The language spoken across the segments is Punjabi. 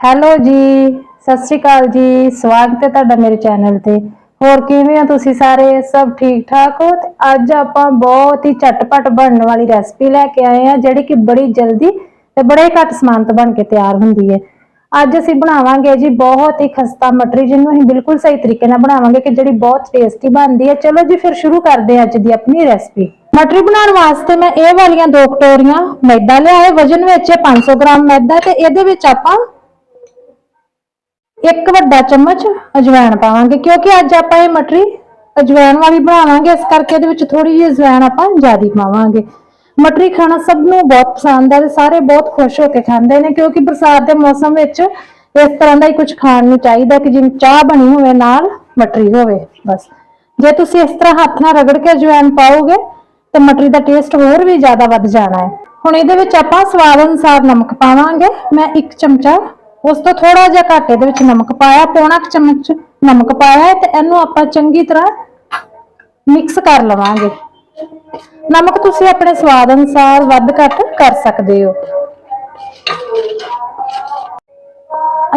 ਹੈਲੋ ਜੀ, ਸਤਿ ਸ਼੍ਰੀ ਅਕਾਲ ਜੀ। ਸਵਾਗਤ ਹੈ ਤੁਹਾਡਾ ਮੇਰੇ ਚੈਨਲ ਤੇ। ਹੋਰ ਕਿਵੇਂ ਹੋ ਤੁਸੀਂ ਸਾਰੇ? ਸਭ ਠੀਕ ਠਾਕ ਹੋ? ਤੇ ਅੱਜ ਆਪਾਂ ਬਹੁਤ ਹੀ ਝਟਪਟ ਬਣਨ ਵਾਲੀ ਰੈਸਪੀ ਲੈ ਕੇ ਆਏ ਆ ਜਿਹੜੀ ਕਿ ਬੜੀ ਜਲਦੀ ਤੇ ਬੜੇ ਘੱਟ ਸਮਾਨ ਤੋਂ ਬਣ ਕੇ ਤਿਆਰ ਹੁੰਦੀ ਹੈ। ਅੱਜ ਅਸੀਂ ਬਣਾਵਾਂਗੇ ਜੀ ਬਹੁਤ ਹੀ ਖਸਤਾ ਮਟਰੀ, ਜਿਹਨੂੰ ਅਸੀਂ ਬਿਲਕੁਲ ਸਹੀ ਤਰੀਕੇ ਨਾਲ ਬਣਾਵਾਂਗੇ ਕਿ ਜਿਹੜੀ ਬਹੁਤ ਟੇਸਟੀ ਬਣਦੀ ਹੈ। ਚਲੋ ਜੀ, ਫਿਰ ਸ਼ੁਰੂ ਕਰਦੇ ਹਾਂ ਅੱਜ ਦੀ ਆਪਣੀ ਰੈਸਪੀ ਮਟਰੀ ਬਣਾਉਣ ਵਾਸਤੇ ਮੈਂ ਇਹ ਵਾਲੀਆਂ ਦੋ ਕਟੋਰੀਆਂ ਮੈਦਾ ਲਿਆ ਹੈ, ਵਜਨ ਵਿੱਚ ਇਹ 500 ਗ੍ਰਾਮ ਮੈਦਾ ਤੇ ਇਹਦੇ ਵਿੱਚ ਆਪਾਂ ਇੱਕ ਵੱਡਾ ਚਮਚ ਅਜਵਾਇਣ ਪਾਵਾਂਗੇ, ਕਿਉਂਕਿ ਅੱਜ ਆਪਾਂ ਇਹ ਮਟਰੀ ਅਜਵਾਇਣ ਵਾਲੀ ਬਣਾਵਾਂਗੇ, ਇਸ ਕਰਕੇ ਇਹਦੇ ਵਿੱਚ ਥੋੜੀ ਜਿਹੀ ਅਜਵਾਇਣ ਆਪਾਂ ਜ਼ਿਆਦਾ ਪਾਵਾਂਗੇ। ਮਟਰੀ ਖਾਣਾ ਸਭ ਨੂੰ ਬਹੁਤ ਪਸੰਦ ਹੈ ਤੇ ਸਾਰੇ ਬਹੁਤ ਖੁਸ਼ ਹੋ ਕੇ ਖਾਂਦੇ ਨੇ, ਕਿਉਂਕਿ ਬਰਸਾਤ ਦੇ ਮੌਸਮ ਵਿੱਚ ਇਸ ਤਰ੍ਹਾਂ ਦਾ ਹੀ ਕੁਝ ਖਾਣ ਨੂੰ ਚਾਹੀਦਾ ਕਿ ਜਿਵੇਂ ਚਾਹ ਬਣੀ ਹੋਵੇ ਨਾਲ ਮਟਰੀ ਹੋਵੇ, ਬਸ। ਜੇ ਤੁਸੀਂ ਇਸ ਤਰ੍ਹਾਂ ਹੱਥ ਨਾਲ ਰਗੜ ਕੇ ਅਜਵਾਇਣ ਪਾਓਗੇ, ਤਾਂ ਮਟਰੀ ਦਾ ਟੇਸਟ ਹੋਰ ਵੀ ਜ਼ਿਆਦਾ ਵੱਧ ਜਾਣਾ ਹੈ। ਹੁਣ ਇਹਦੇ ਵਿੱਚ ਆਪਾਂ ਸਵਾਦ ਅਨੁਸਾਰ ਨਮਕ ਪਾਵਾਂਗੇ, ਮੈਂ ਇੱਕ ਚਮਚਾ ਉਸ ਤੋਂ ਥੋੜਾ ਜਿਹਾ ਘੱਟ ਇਹਦੇ ਵਿੱਚ ਨਮਕ ਪਾਇਆ, ਪੌਣਾ ਕੁ ਚਮਚ ਨਮਕ ਪਾਇਆ ਹੈ ਤੇ ਇਹਨੂੰ ਆਪਾਂ ਚੰਗੀ ਤਰ੍ਹਾਂ ਮਿਕਸ ਕਰ ਲਵਾਂਗੇ। ਨਮਕ ਤੁਸੀਂ ਆਪਣੇ ਸਵਾਦ ਅਨੁਸਾਰ ਵੱਧ ਘੱਟ ਕਰ ਸਕਦੇ ਹੋ।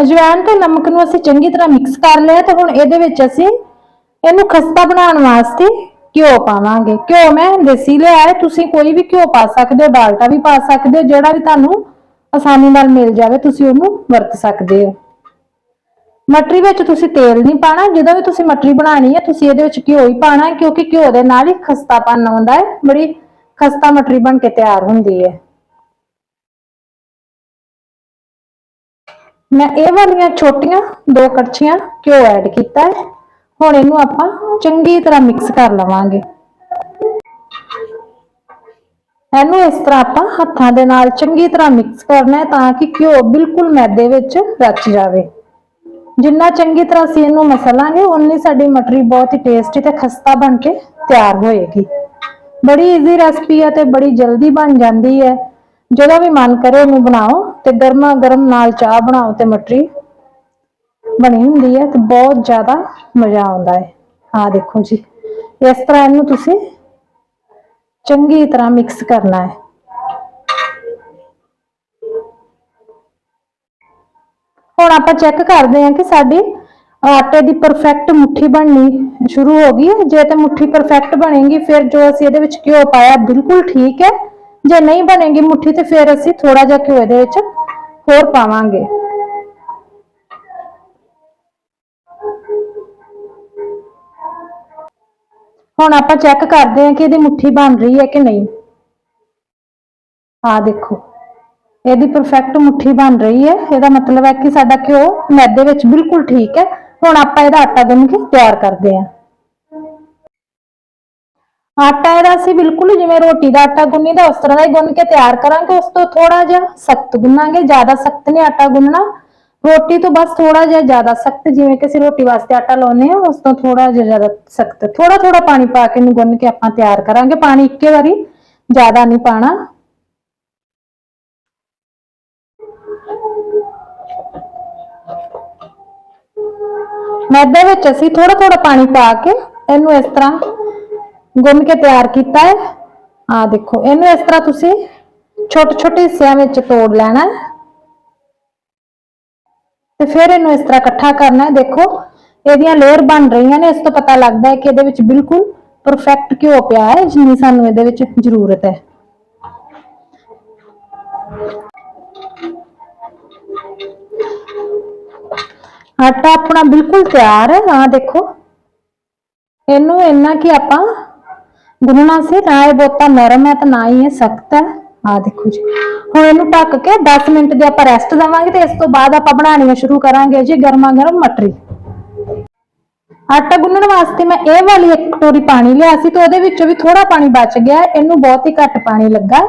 ਅਜਵਾਇਣ ਤੇ ਨਮਕ ਨੂੰ ਅਸੀਂ ਚੰਗੀ ਤਰ੍ਹਾਂ ਮਿਕਸ ਕਰ ਲਿਆ ਤੇ ਹੁਣ ਇਹਦੇ ਵਿੱਚ ਅਸੀਂ ਇਹਨੂੰ ਖਸਤਾ ਬਣਾਉਣ ਵਾਸਤੇ ਘਿਓ ਪਾਵਾਂਗੇ। ਘਿਓ ਮੈਂ ਦੇਸੀ ਲਿਆ ਹੈ, ਤੁਸੀਂ ਕੋਈ ਵੀ ਘਿਓ ਪਾ ਸਕਦੇ ਹੋ ਡਾਲਟਾ ਵੀ ਪਾ ਸਕਦੇ ਹੋ, ਜਿਹੜਾ ਵੀ ਤੁਹਾਨੂੰ ਆਸਾਨੀ ਨਾਲ ਮਿਲ ਜਾਵੇ, ਤੁਸੀਂ ਉਹਨੂੰ ਵਰਤ ਸਕਦੇ ਹੋ। ਮਟਰੀ ਵਿੱਚ ਤੁਸੀਂ ਤੇਲ ਨਹੀਂ ਪਾਣਾ, ਜਦੋਂ ਵੀ ਤੁਸੀਂ ਮਟਰੀ ਬਣਾਣੀ ਹੈ, ਤੁਸੀਂ ਇਹਦੇ ਵਿੱਚ ਘਿਓ ਹੀ ਪਾਣਾ ਕਿਉਂਕਿ ਘਿਓ ਦੇ ਨਾਲ ਹੀ ਖਸਤਾਪਨ ਆਉਂਦਾ ਹੈ, ਬੜੀ ਖਸਤਾ ਮਟਰੀ ਬਣ ਕੇ ਤਿਆਰ ਹੁੰਦੀ ਹੈ। ਮੈਂ ਇਹ ਵਾਲੀਆਂ ਛੋਟੀਆਂ ਦੋ ਕੜਛੀਆਂ ਘਿਓ ਐਡ ਕੀਤਾ ਹੈ। ਹੁਣ ਇਹਨੂੰ ਆਪਾਂ ਚੰਗੀ ਤਰ੍ਹਾਂ ਮਿਕਸ ਕਰ ਲਵਾਂਗੇ। ਇਹਨੂੰ ਇਸ ਤਰ੍ਹਾਂ ਆਪਾਂ ਹੱਥਾਂ ਦੇ ਨਾਲ ਚੰਗੀ ਤਰ੍ਹਾਂ ਮਿਕਸ ਕਰਨਾ ਹੈ ਤਾਂ ਕਿ ਘਿਓ ਬਿਲਕੁਲ ਮੈਦੇ ਵਿੱਚ ਰਚ ਜਾਵੇ। ਜਿੰਨਾ ਚੰਗੀ ਤਰ੍ਹਾਂ ਅਸੀਂ ਇਹਨੂੰ ਮਸਲਾਂਗੇ ਉਨੀ ਸਾਡੀ ਮਟਰੀ ਬਹੁਤ ਹੀ ਟੇਸਟੀ ਤੇ ਖਸਤਾ ਬਣ ਕੇ ਤਿਆਰ ਹੋਏਗੀ। ਬੜੀ ਈਜ਼ੀ ਰੈਸਪੀ ਹੈ ਤੇ ਬੜੀ ਜਲਦੀ ਬਣ ਜਾਂਦੀ ਹੈ। ਜਦੋਂ ਵੀ ਮਨ ਕਰੇ ਇਹਨੂੰ ਬਣਾਓ ਤੇ ਗਰਮਾ ਗਰਮ ਨਾਲ ਚਾਹ ਬਣਾਓ ਤੇ ਮਟਰੀ ਬਣੀ ਹੁੰਦੀ ਹੈ ਤੇ ਬਹੁਤ ਜ਼ਿਆਦਾ ਮਜ਼ਾ ਆਉਂਦਾ ਹੈ। ਆਹ ਦੇਖੋ ਜੀ, ਇਸ ਤਰ੍ਹਾਂ ਇਹਨੂੰ ਤੁਸੀਂ ਚੰਗੀ ਤਰ੍ਹਾਂ ਮਿਕਸ ਕਰਨਾ ਹੈ। ਹੁਣ ਆਪਾਂ ਚੈੱਕ ਕਰਦੇ ਹਾਂ ਕਿ ਸਾਡੀ ਆਟੇ ਦੀ ਪਰਫੈਕਟ ਮੁੱਠੀ ਬਣਨੀ ਸ਼ੁਰੂ ਹੋ ਗਈ ਹੈ। ਜੇ ਤੇ ਮੁੱਠੀ ਪਰਫੈਕਟ ਬਣੇਗੀ, ਫਿਰ ਜੋ ਅਸੀਂ ਇਹਦੇ ਵਿੱਚ ਘਿਓ ਪਾਇਆ, ਬਿਲਕੁਲ ਠੀਕ ਹੈ। ਜੇ ਨਹੀਂ ਬਣੇਗੀ ਮੁੱਠੀ, ਤੇ ਫਿਰ ਅਸੀਂ ਥੋੜਾ ਜਿਹਾ ਘਿਓ ਇਹਦੇ ਵਿੱਚ ਹੋਰ ਪਾਵਾਂਗੇ। ਹੁਣ ਆਪਾਂ ਚੈੱਕ ਕਰਦੇ ਹਾਂ ਕਿ ਇਹਦੀ ਮੁੱਠੀ ਬਣ ਰਹੀ ਹੈ ਕਿ ਨਹੀਂ। ਆ ਦੇਖੋ, ਇਹਦੀ ਪਰਫੈਕਟ ਮੁੱਠੀ ਬਣ ਰਹੀ ਹੈ। ਇਹਦਾ ਮਤਲਬ ਹੈ ਕਿ ਸਾਡਾ ਘਿਓ ਮੈਦੇ ਵਿੱਚ ਬਿਲਕੁਲ ਠੀਕ ਹੈ। ਹੁਣ ਆਪਾਂ ਇਹਦਾ ਆਟਾ ਗੁੰਨ ਕੇ ਤਿਆਰ ਕਰਦੇ ਹਾਂ। ਆਟਾ ਇਹਦਾ ਅਸੀਂ ਬਿਲਕੁਲ ਜਿਵੇਂ ਰੋਟੀ ਦਾ ਆਟਾ ਗੁੰਨੀਦਾ, ਉਸ ਤਰ੍ਹਾਂ ਦਾ ਹੀ ਗੁੰਨ ਕੇ ਤਿਆਰ ਕਰਾਂਗੇ। ਉਸ ਤੋਂ ਥੋੜਾ ਜਿਹਾ ਸਖਤ ਗੁੰਨਾਂਗੇ। ਜ਼ਿਆਦਾ ਸਖਤ ਨਹੀਂ ਆਟਾ ਗੁੰਨਣਾ। ਰੋਟੀ ਤੋਂ ਬਸ ਥੋੜਾ ਜਿਹਾ ਜ਼ਿਆਦਾ ਸਖਤ, ਜਿਵੇਂ ਕਿ ਅਸੀਂ ਰੋਟੀ ਵਾਸਤੇ ਆਟਾ ਲਾਉਨੇ ਆ ਉਸ ਤੋਂ ਥੋੜਾ ਜਿਹਾ ਜ਼ਿਆਦਾ ਸਖਤ ਥੋੜਾ ਥੋੜਾ ਪਾਣੀ ਪਾ ਕੇ ਇਹਨੂੰ ਗੁੰਨ ਕੇ ਆਪਾਂ ਤਿਆਰ ਕਰਾਂਗੇ। ਪਾਣੀ ਇੱਕੇ ਵਾਰੀ ਜ਼ਿਆਦਾ ਨਹੀਂ ਪਾਣਾ। ਮੈਦੇ ਵਿੱਚ ਅਸੀਂ ਥੋੜਾ ਥੋੜਾ ਪਾਣੀ ਪਾ ਕੇ ਇਹਨੂੰ ਇਸ ਤਰ੍ਹਾਂ ਗੁੰਨ ਕੇ ਤਿਆਰ ਕੀਤਾ ਹੈ। ਆ ਦੇਖੋ, ਇਹਨੂੰ ਇਸ ਤਰ੍ਹਾਂ ਤੁਸੀਂ ਛੋਟੇ ਛੋਟੇ ਹਿੱਸਿਆਂ ਵਿੱਚ ਤੋੜ ਲੈਣਾ ਹੈ। ਤੇ ਫਿਰ ਇਹਨੂੰ ਇਸ ਤਰ੍ਹਾਂ ਇਕੱਠਾ ਕਰਨਾ ਹੈ, ਦੇਖੋ। ਇਹਦੀਆਂ ਲੇਅਰ ਬਣ ਰਹੀਆਂ ਨੇ, ਇਸ ਤੋਂ ਪਤਾ ਲੱਗਦਾ ਹੈ ਕਿ ਇਹਦੇ ਵਿੱਚ ਬਿਲਕੁਲ ਪਰਫੈਕਟ ਘਿਓ ਪਿਆ ਹੈ, ਜਿੰਨੀ ਸਾਨੂੰ ਇਹਦੇ ਵਿੱਚ ਜ਼ਰੂਰਤ ਹੈ। ਆਟਾ ਆਪਣਾ ਬਿਲਕੁਲ ਤਿਆਰ ਹੈ ਆ ਦੇਖੋ। ਇਹਨੂੰ ਇੰਨਾ ਕਿ ਆਪਾਂ ਗੁੰਨਣਾ ਸੀ, ਨਾ ਇਹ ਬਹੁਤਾ ਨਰਮ ਹੈ ਤੇ ਨਾ ਹੀ ਇਹ ਸਖਤ ਹੈ। ਆ ਦੇਖੋ ਜੀ। ਹੁਣ ਇਹਨੂੰ ਢੱਕ ਕੇ 10 ਮਿੰਟ ਦੀ ਆਪਾਂ ਰੈਸਟ ਦੇਵਾਂਗੇ ਤੇ ਇਸ ਤੋਂ ਬਾਅਦ ਆਪਾਂ ਬਣਾਉਣੀਆਂ ਸ਼ੁਰੂ ਕਰਾਂਗੇ ਜੀ ਗਰਮਾ ਗਰਮ ਮਟਰੀ। ਆਟਾ ਗੁੰਨਣ ਵਾਸਤੇ ਮੈਂ ਇਹ ਵਾਲੀ ਇੱਕ ਕਟੋਰੀ ਪਾਣੀ ਲਿਆ ਸੀ ਤੇ ਉਹਦੇ ਵਿੱਚੋਂ ਵੀ ਥੋੜਾ ਪਾਣੀ ਬਚ ਗਿਆ, ਇਹਨੂੰ ਬਹੁਤ ਹੀ ਘੱਟ ਪਾਣੀ ਲੱਗਾ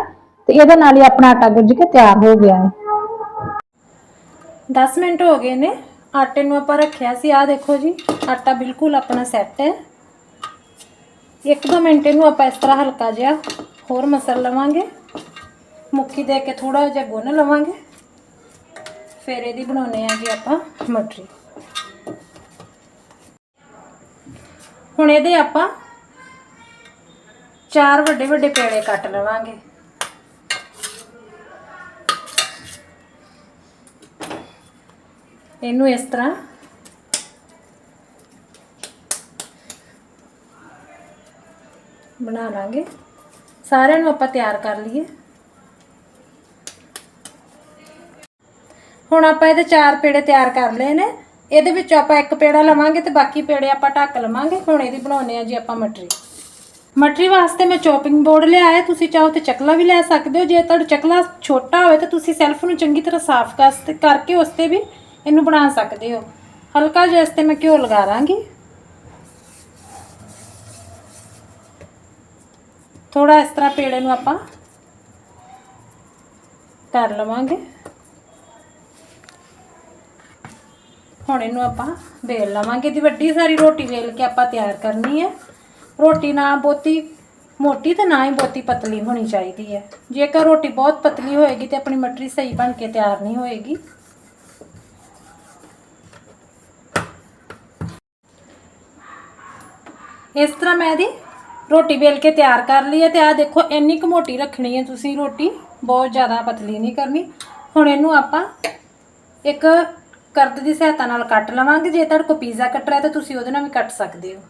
ਤੇ ਇਹਦੇ ਨਾਲ ਹੀ ਆਪਣਾ ਆਟਾ ਗੁੱਝ ਕੇ ਤਿਆਰ ਹੋ ਗਿਆ ਹੈ। 10 ਮਿੰਟ ਹੋ ਗਏ ਨੇ, ਆਟੇ ਨੂੰ ਆਪਾਂ ਰੱਖਿਆ ਸੀ। ਆ ਦੇਖੋ ਜੀ, ਆਟਾ ਬਿਲਕੁਲ ਆਪਣਾ ਸੈੱਟ ਹੈ। ਇੱਕ ਦੋ ਮਿੰਟ ਇਹਨੂੰ ਆਪਾਂ ਇਸ ਤਰ੍ਹਾਂ ਹਲਕਾ ਜਿਹਾ ਹੋਰ ਮਸਲ ਲਵਾਂਗੇ। ਮੁੱਠੀ ਦੇ ਕੇ ਥੋੜਾ ਜਿਹਾ ਗੁੰਨ ਲਵਾਂਗੇ। ਫਿਰ ਇਹਦੀ ਬਣਾਉਨੇ ਆ ਜੀ ਆਪਾਂ ਮਟਰੀ। ਹੁਣ ਇਹਦੇ ਆਪਾਂ ਚਾਰ ਵੱਡੇ ਵੱਡੇ ਪੇੜੇ ਕੱਟ ਲਵਾਂਗੇ। ਇਹਨੂੰ ਇਸ ਤਰ੍ਹਾਂ ਬਣਾ ਲਾਂਗੇ। ਸਾਰਿਆਂ ਨੂੰ ਆਪਾਂ ਤਿਆਰ ਕਰ ਲਈਏ। ਹੁਣ ਆਪਾਂ ਇਹਦੇ ਚਾਰ ਪੇੜੇ ਤਿਆਰ ਕਰ ਲਏ ਨੇ। ਇਹਦੇ ਵਿੱਚ ਆਪਾਂ ਇੱਕ ਪੇੜਾ ਲਵਾਂਗੇ ਤੇ ਬਾਕੀ ਪੇੜੇ ਆਪਾਂ ਢੱਕ ਲਵਾਂਗੇ। ਹੁਣ ਇਹਦੀ ਬਣਾਉਣੇ ਆ ਜੀ ਆਪਾਂ ਮਟਰੀ। ਮਟਰੀ ਵਾਸਤੇ ਮੈਂ ਚੋਪਿੰਗ ਬੋਰਡ ਲਿਆ ਹੈ। ਤੁਸੀਂ ਚਾਹੋ ਤੇ ਚਕਲਾ ਵੀ ਲੈ ਸਕਦੇ ਹੋ। ਜੇ ਤੁਹਾਡਾ ਚਕਲਾ ਛੋਟਾ ਹੋਵੇ ਤਾਂ ਤੁਸੀਂ ਸੈਲਫ ਨੂੰ ਚੰਗੀ ਤਰ੍ਹਾਂ ਸਾਫ਼ ਕਰਕੇ ਉਸ ਤੇ ਵੀ ਇਹਨੂੰ ਬਣਾ ਸਕਦੇ ਹੋ। ਹਲਕਾ ਜਿਹਾ ਇਸ ਤੇ ਮੈਂ ਘਿਓ ਲਗਾ ਦਾਂਗੀ। ਥੋੜਾ ਇਸ ਤਰ੍ਹਾਂ ਪੇੜੇ ਨੂੰ ਆਪਾਂ ਕਰ ਲਵਾਂਗੇ। ਹੁਣ ਇਹਨੂੰ ਆਪਾਂ ਵੇਲ ਲਵਾਂਗੇ। ਦੀ ਵੱਡੀ ਸਾਰੀ ਰੋਟੀ ਵੇਲ ਕੇ ਆਪਾਂ ਤਿਆਰ ਕਰਨੀ ਹੈ। ਰੋਟੀ ਨਾ ਬਹੁਤੀ ਮੋਟੀ ਤੇ ਨਾ ਹੀ ਬਹੁਤੀ ਪਤਲੀ ਹੋਣੀ ਚਾਹੀਦੀ ਹੈ। ਜੇਕਰ ਰੋਟੀ ਬਹੁਤ ਪਤਲੀ ਹੋਏਗੀ ਤੇ ਆਪਣੀ ਮਟਰੀ ਸਹੀ ਬਣ ਕੇ ਤਿਆਰ ਨਹੀਂ ਹੋਏਗੀ। ਇਸ ਤਰ੍ਹਾਂ ਮੈਂ ਇਹਦੀ ਰੋਟੀ ਵੇਲ ਕੇ ਤਿਆਰ ਕਰ ਲਈ ਹੈ ਤੇ ਆਹ ਦੇਖੋ, ਇੰਨੀ ਕੁ ਮੋਟੀ ਰੱਖਣੀ ਹੈ ਤੁਸੀਂ ਰੋਟੀ। ਬਹੁਤ ਜ਼ਿਆਦਾ ਪਤਲੀ ਨਹੀਂ ਕਰਨੀ। ਹੁਣ ਇਹਨੂੰ ਆਪਾਂ ਇੱਕ ਕਰਦ ਦੀ ਸਹਾਇਤਾ ਨਾਲ ਕੱਟ ਲਵਾਂਗੇ, ਜੇ ਤੁਹਾਡੇ ਕੋਲ ਪੀਜ਼ਾ ਕੱਟਰ ਹੈ ਤਾਂ ਤੁਸੀਂ ਉਹਦੇ ਨਾਲ ਵੀ ਕੱਟ ਸਕਦੇ ਹੋ।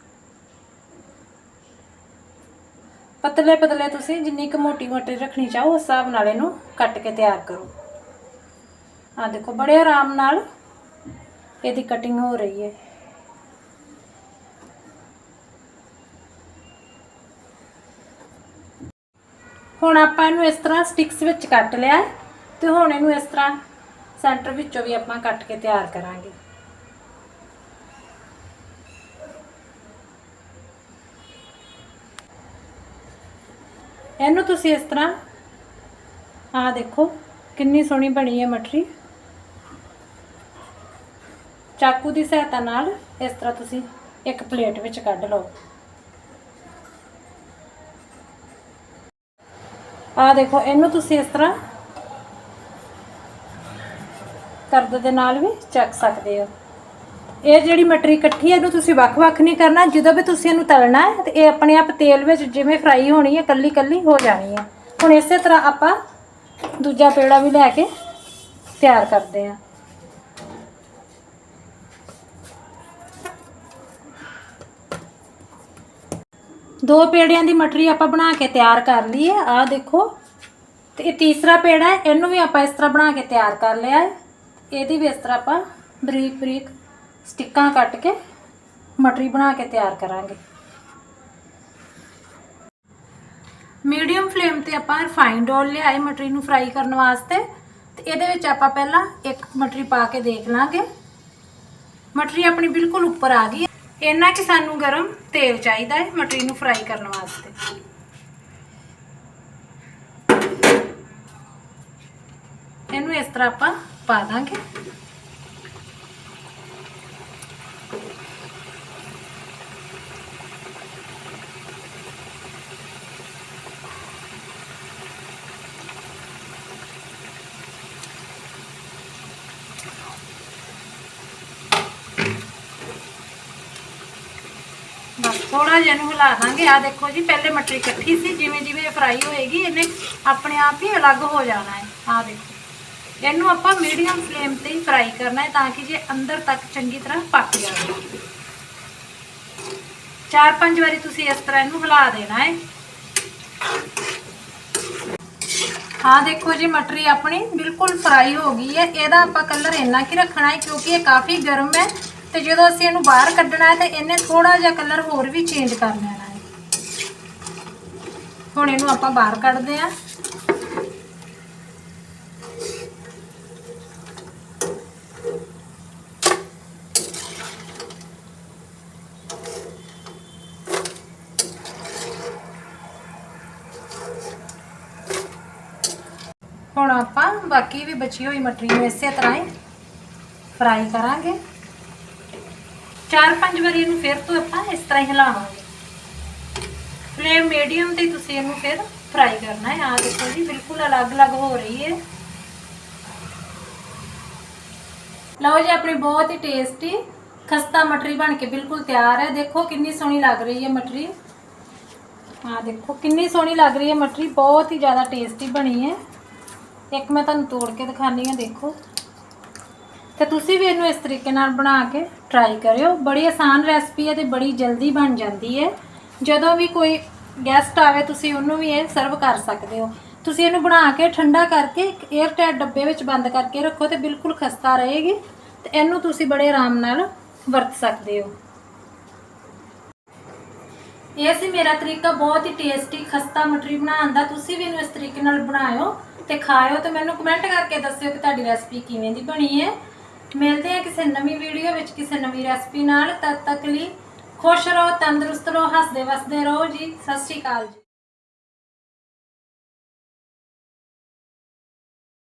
ਪਤਲੇ ਪਤਲੇ ਤੁਸੀਂ ਜਿੰਨੀ ਕੁ ਮੋਟੀ ਮੋਟੀ ਰੱਖਣੀ ਚਾਹੋ, ਉਸ ਹਿਸਾਬ ਨਾਲ ਇਹਨੂੰ ਕੱਟ ਕੇ ਤਿਆਰ ਕਰੋ। ਆ ਦੇਖੋ, ਬੜੇ ਆਰਾਮ ਨਾਲ ਇਹਦੀ ਕਟਿੰਗ ਹੋ ਰਹੀ ਹੈ। ਹੁਣ ਆਪਾਂ ਇਹਨੂੰ ਇਸ ਤਰ੍ਹਾਂ ਸਟਿਕਸ ਵਿੱਚ ਕੱਟ ਲਿਆ ਹੈ ਤੇ ਹੁਣ ਇਹਨੂੰ ਇਸ ਤਰ੍ਹਾਂ ਸੈਂਟਰ ਵਿੱਚੋਂ ਵੀ ਆਪਾਂ ਕੱਟ ਕੇ ਤਿਆਰ ਕਰਾਂਗੇ। ਇਹਨੂੰ ਤੁਸੀਂ ਇਸ ਤਰ੍ਹਾਂ, ਆਹ ਦੇਖੋ, ਕਿੰਨੀ ਸੋਹਣੀ ਬਣੀ ਹੈ ਮਟਰੀ ਚਾਕੂ ਦੀ ਸਹਾਇਤਾ ਨਾਲ ਇਸ ਤਰ੍ਹਾਂ ਤੁਸੀਂ ਇੱਕ ਪਲੇਟ ਵਿੱਚ ਕੱਢ ਲਓ। ਆਹ ਦੇਖੋ, ਇਹਨੂੰ ਤੁਸੀਂ ਇਸ ਤਰ੍ਹਾਂ ਕਰਦ ਦੇ ਨਾਲ ਵੀ ਚੱਕ ਸਕਦੇ ਹੋ। ਇਹ ਜਿਹੜੀ ਮਟਰੀ ਇਕੱਠੀ ਹੈ, ਇਹਨੂੰ ਤੁਸੀਂ ਵੱਖ-ਵੱਖ ਨਹੀਂ ਕਰਨਾ। ਜਦੋਂ ਵੀ ਤੁਸੀਂ ਇਹਨੂੰ ਤਲਣਾ ਹੈ, ਤੇ ਇਹ ਆਪਣੇ ਆਪ ਤੇਲ ਵਿੱਚ ਜਿਵੇਂ ਫਰਾਈ ਹੋਣੀ ਹੈ, ਕੱਲੀ-ਕੱਲੀ ਹੋ ਜਾਣੀ ਹੈ। ਹੁਣ ਇਸੇ ਤਰ੍ਹਾਂ ਆਪਾਂ ਦੂਜਾ ਪੇੜਾ ਵੀ ਲੈ ਕੇ ਤਿਆਰ ਕਰਦੇ ਹਾਂ। ਦੋ ਪੇੜਿਆਂ ਦੀ ਮਟਰੀ ਆਪਾਂ ਬਣਾ ਕੇ ਤਿਆਰ ਕਰ ਲਈ ਹੈ ਆਹ ਦੇਖੋ, ਤੇ ਇਹ ਤੀਸਰਾ ਪੇੜਾ ਹੈ, ਇਹਨੂੰ ਵੀ ਆਪਾਂ ਇਸ ਤਰ੍ਹਾਂ ਬਣਾ ਕੇ ਤਿਆਰ ਕਰ ਲਿਆ ਹੈ। ਇਹਦੀ ਵੀ ਇਸ ਤਰ੍ਹਾਂ ਆਪਾਂ ਬਰੀਕ ਬਰੀਕ ਸਟਿੱਕਾਂ ਕੱਟ ਕੇ ਮਟਰੀ ਬਣਾ ਕੇ ਤਿਆਰ ਕਰਾਂਗੇ। ਮੀਡੀਅਮ ਫਲੇਮ ਤੇ ਆਪਾਂ ਰਿਫਾਈਨਡ ਆਇਲ ਲਿਆਏ ਮਟਰੀ ਨੂੰ ਫਰਾਈ ਕਰਨ ਵਾਸਤੇ ਤੇ ਇਹਦੇ ਵਿੱਚ ਆਪਾਂ ਪਹਿਲਾਂ ਇੱਕ ਮਟਰੀ ਪਾ ਕੇ ਦੇਖ ਲਾਂਗੇ। ਮਟਰੀ ਆਪਣੀ ਬਿਲਕੁਲ ਉੱਪਰ ਆ ਗਈ ਇੰਨਾ ਕਿ ਸਾਨੂੰ ਗਰਮ ਤੇਲ ਚਾਹੀਦਾ ਹੈ ਮਟਰੀ ਨੂੰ ਫਰਾਈ ਕਰਨ ਵਾਸਤੇ। ਇਹਨੂੰ ਇਸ ਤਰ੍ਹਾਂ ਆਪਾਂ ਪਾ ਦਾਂਗੇ ਬਸ ਥੋੜਾ ਜਿਹਾ ਇਹਨੂੰ ਹਿਲਾ ਦਾਂਗੇ ਆ ਦੇਖੋ ਜੀ ਪਹਿਲੇ ਮਟਰੀ ਇਕੱਠੀ ਸੀ ਜਿਵੇਂ ਜਿਵੇਂ ਫਰਾਈ ਹੋਏਗੀ ਇਹਨੇ ਆਪਣੇ ਆਪ ਹੀ ਅਲੱਗ ਹੋ ਜਾਣਾ ਹੈ ਆ ਦੇਖੋ ਇਹਨੂੰ ਆਪਾਂ ਮੀਡੀਅਮ ਫਲੇਮ ਤੇ ਹੀ ਫਰਾਈ ਕਰਨਾ ਹੈ ਤਾਂ ਕਿ ਜੇ ਅੰਦਰ ਤੱਕ ਚੰਗੀ ਤਰ੍ਹਾਂ ਪੱਕ ਜਾਵੇ। ਚਾਰ ਪੰਜ ਵਾਰੀ ਤੁਸੀਂ ਇਸ ਤਰ੍ਹਾਂ ਇਹਨੂੰ ਹਿਲਾ ਦੇਣਾ ਹੈ। ਹਾਂ, ਦੇਖੋ ਜੀ, ਮਟਰੀ ਆਪਣੀ ਬਿਲਕੁਲ ਫਰਾਈ ਹੋ ਗਈ ਹੈ। ਇਹਦਾ ਆਪਾਂ ਕਲਰ ਇੰਨਾ ਕੀ ਰੱਖਣਾ ਹੈ ਕਿਉਂਕਿ ਇਹ ਕਾਫੀ ਗਰਮ ਹੈ ਤੇ ਜਦੋਂ ਅਸੀਂ ਇਹਨੂੰ ਬਾਹਰ ਕੱਢਣਾ ਹੈ ਤੇ ਇਹਨੇ ਥੋੜਾ ਜਿਹਾ ਕਲਰ ਹੋਰ ਵੀ ਚੇਂਜ ਕਰ ਲੈਣਾ ਹੈ। ਹੁਣ ਇਹਨੂੰ ਆਪਾਂ ਬਾਹਰ ਕੱਢਦੇ ਹਾਂ। ਹੁਣ ਆਪਾਂ ਬਾਕੀ ਵੀ ਬਚੀ ਹੋਈ ਮਟਰੀ ਨੂੰ ਇਸੇ ਤਰ੍ਹਾਂ ਹੀ ਫਰਾਈ ਕਰਾਂਗੇ। ਚਾਰ ਪੰਜ ਵਾਰੀ ਇਹਨੂੰ ਫਿਰ ਤੋਂ ਆਪਾਂ ਇਸ ਤਰ੍ਹਾਂ ਹੀ ਹਿਲਾਵਾਂਗੇ। ਫਲੇਮ ਮੀਡੀਅਮ ਤੇ ਤੁਸੀਂ ਇਹਨੂੰ ਫਿਰ ਫਰਾਈ ਕਰਨਾ ਹੈ। ਆ ਦੇਖੋ ਜੀ, ਬਿਲਕੁਲ ਅਲੱਗ-ਅਲੱਗ ਹੋ ਰਹੀ ਹੈ। ਲਓ ਜੀ, ਆਪਣੀ ਬਹੁਤ ਹੀ ਟੇਸਟੀ ਖਸਤਾ ਮਟਰੀ ਬਣ ਕੇ ਬਿਲਕੁਲ ਤਿਆਰ ਹੈ। ਦੇਖੋ ਕਿੰਨੀ ਸੋਹਣੀ ਲੱਗ ਰਹੀ ਹੈ ਮਟਰੀ। ਆ ਦੇਖੋ, ਕਿੰਨੀ ਸੋਹਣੀ ਲੱਗ ਰਹੀ ਹੈ ਮਟਰੀ। ਬਹੁਤ ਹੀ ਜ਼ਿਆਦਾ ਟੇਸਟੀ ਬਣੀ ਹੈ। ਇੱਕ ਮੈਂ ਤੁਹਾਨੂੰ ਤੋੜ ਕੇ ਦਿਖਾਣੀ ਆ, ਦੇਖੋ। ਤੇ ਤੁਸੀਂ ਵੀ ਇਹਨੂੰ ਇਸ ਤਰੀਕੇ ਨਾਲ ਬਣਾ ਕੇ ਟਰਾਈ ਕਰਿਓ। ਬੜੀ ਆਸਾਨ ਰੈਸਪੀ ਹੈ ਤੇ ਬੜੀ ਜਲਦੀ ਬਣ ਜਾਂਦੀ ਹੈ। ਜਦੋਂ ਵੀ ਕੋਈ ਗੈਸਟ ਆਵੇ, ਤੁਸੀਂ ਉਹਨੂੰ ਵੀ ਇਹ ਸਰਵ ਕਰ ਸਕਦੇ ਹੋ। ਤੁਸੀਂ ਇਹਨੂੰ ਬਣਾ ਕੇ ਠੰਡਾ ਕਰਕੇ ਇੱਕ 에ਅਰ ਟਾਈਟ ਡੱਬੇ ਵਿੱਚ ਬੰਦ ਕਰਕੇ ਰੱਖੋ ਤੇ ਬਿਲਕੁਲ ਖਸਤਾ ਰਹੇਗੀ ਤੇ ਇਹਨੂੰ ਤੁਸੀਂ ਬੜੇ ਆਰਾਮ ਨਾਲ ਵਰਤ ਸਕਦੇ ਹੋ। ਇਹ ਸੀ ਮੇਰਾ ਤਰੀਕਾ, ਬਹੁਤ ਹੀ ਟੇਸਟੀ ਖਸਤਾ ਮਟਰੀ ਬਣਾਉਣ ਦਾ। ਤੁਸੀਂ ਵੀ ਇਹਨੂੰ ਇਸ ਤਰੀਕੇ ਨਾਲ ਬਣਾਇਓ। ਤੇ ਖਾਇਓ ਤੇ ਮੈਨੂੰ ਕਮੈਂਟ ਕਰਕੇ ਦੱਸਿਓ ਕਿ ਤੁਹਾਡੀ ਰੈਸਪੀ ਕਿਵੇਂ ਦੀ ਬਣੀ ਹੈ। ਮਿਲਦੇ ਹਾਂ ਕਿਸੇ ਨਵੀਂ ਵੀਡੀਓ ਵਿੱਚ ਕਿਸੇ ਨਵੀਂ ਰੈਸਪੀ ਨਾਲ। ਤਦ ਤੱਕ ਲਈ ਖੁਸ਼ ਰਹੋ, ਤੰਦਰੁਸਤ ਰਹੋ, ਹੱਸਦੇ ਵਸਦੇ ਰਹੋ ਜੀ। ਸਤਿ ਸ਼੍ਰੀ ਅਕਾਲ ਜੀ।